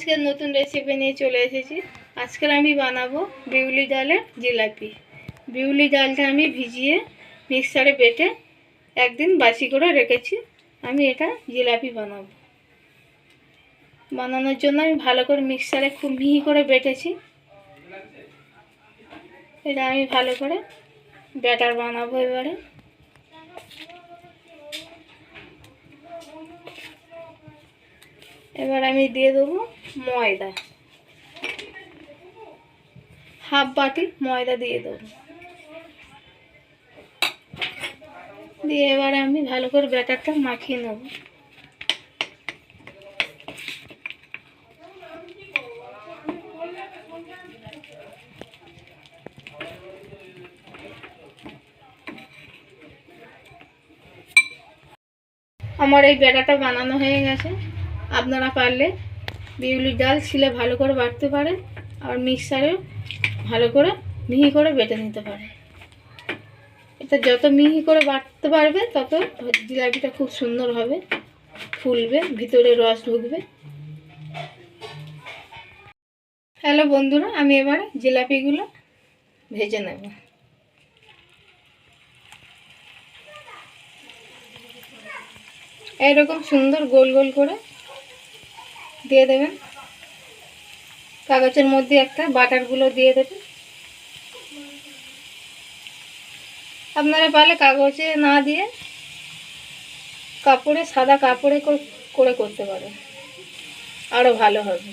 আজকে নতুন রেসিপি নিয়ে চলে এসেছি। আজকের আমি বানাবো বিউলি ডালের জিলাপি। বিউলি ডালটা আমি ভিজিয়ে মিক্সারে বেটে একদিন বাসি করে রেখেছি। আমি এটা জিলাপি বানাবো। বানানোর জন্য আমি ভালো করে মিক্সারে খুব মিহি করে বেটেছি। এটা আমি ভালো করে ব্যাটার বানাবো এবারে। এবার আমি দিয়ে দেবো ময়দা। হাফ বাটি ময়দা দিয়ে দেবো। দিয়ে এবারে আমি ভালো করে ব্যাটারটা মাখিয়ে নেব। আমার এই ব্যাটাটা বানানো হয়ে গেছে। আপনারা পারলে বিউলির ডাল ছিলে ভালো করে বাটতে পারে আর মিক্সারে ভালো করে মিহি করে বেটে নিতে পারে। এটা যত মিহি করে বাটতে পারবে, তত জিলাপিটা খুব সুন্দর হবে, ফুলবে, ভিতরে রস ঢুকবে। হ্যালো বন্ধুরা, আমি এবারে জিলাপিগুলো ভেজে নেব। এরকম সুন্দর গোল গোল করে দিয়ে দেবেন। কাগজের মধ্যে একটা বাটারগুলো দিয়ে দেবেন। আপনারা পারলে কাগজে না দিয়ে কাপড়ে, সাদা কাপড়ে করে করতে পারেন। আরও ভালো হবে।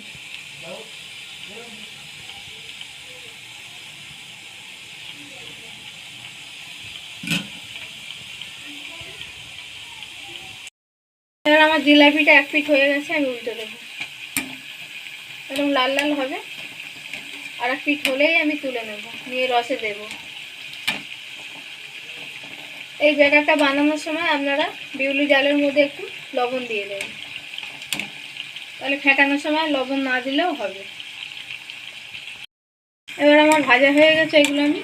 আমার জিলাপিটা এক পিঠ হয়ে গেছে, আমি উল্টে দেবো। এরকম লাল লাল হবে। আর এক পিঠ হলেই আমি তুলে নেব, নিয়ে রসে দেব। এই ব্যাটারটা বানানোর সময় আপনারা বিউলি জালের মধ্যে একটু লবণ দিয়ে দেবেন। তাহলে ফেটানোর সময় লবণ না দিলেও হবে। এবার আমার ভাজা হয়ে গেছে, এগুলো আমি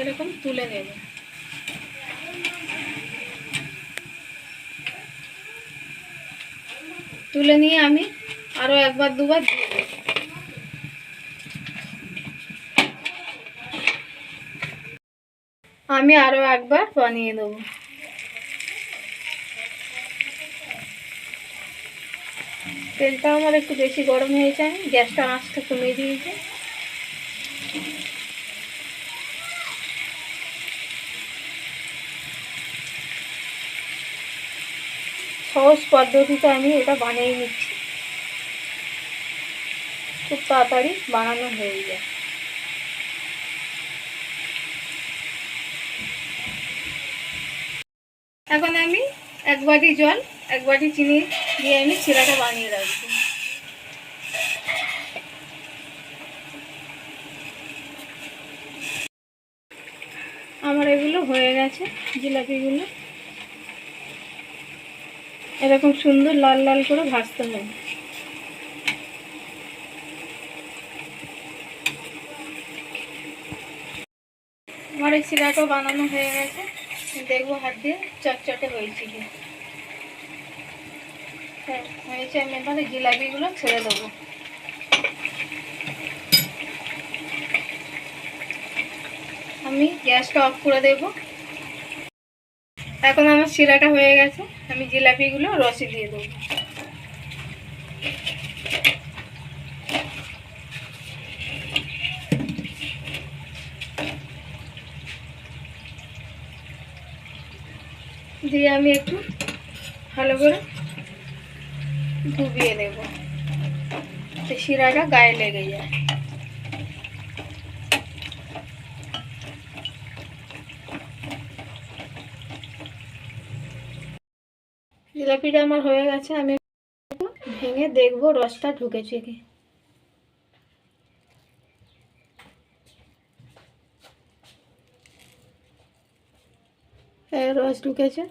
এরকম তুলে নেব। তুলে নিয়ে আমি আরও একবার, দুবার দিয়ে আমি আরও একবার বানিয়ে দেবো। তেলটা আমার একটু বেশি গরম হয়েছে। আমি গ্যাসটা আঁচটা কমিয়ে দিয়েছি। সহজ পদ্ধতিতে আমি এটা বানিয়ে নিচ্ছি। খুব তাড়াতাড়ি বানানো হয়ে যায়। এখন আমি এক বাটি জল, এক বাটি চিনি দিয়ে আমি চিরাটা বানিয়ে রাখব আমার এগুলো হয়ে গেছে, জিলাপিগুলো। এরকম সুন্দর লাল লাল করে ভাজতে হবে। আমার এই সিরাটাও বানানো হয়ে গেছে। দেখব হাত দিয়ে চটচটে হয়েছে কি। হ্যাঁ হয়েছে, আমি এবারে জিলাপিগুলো ছেড়ে দেবো। আমি গ্যাসটা অফ করে দেব। এখন আমার শিরাটা হয়ে গেছে, আমি জিলাপিগুলো রসে দিয়ে দেবো। দিয়ে আমি একটু ভালো করে ডুবিয়ে দেব শিরাটা গায়ে লেগে যায়। জিলাপিটা আমার হয়ে গেছে, আমি ভেঙে দেখব রসটা ঢুকেছে কি। হ্যাঁ রস ঢুকেছে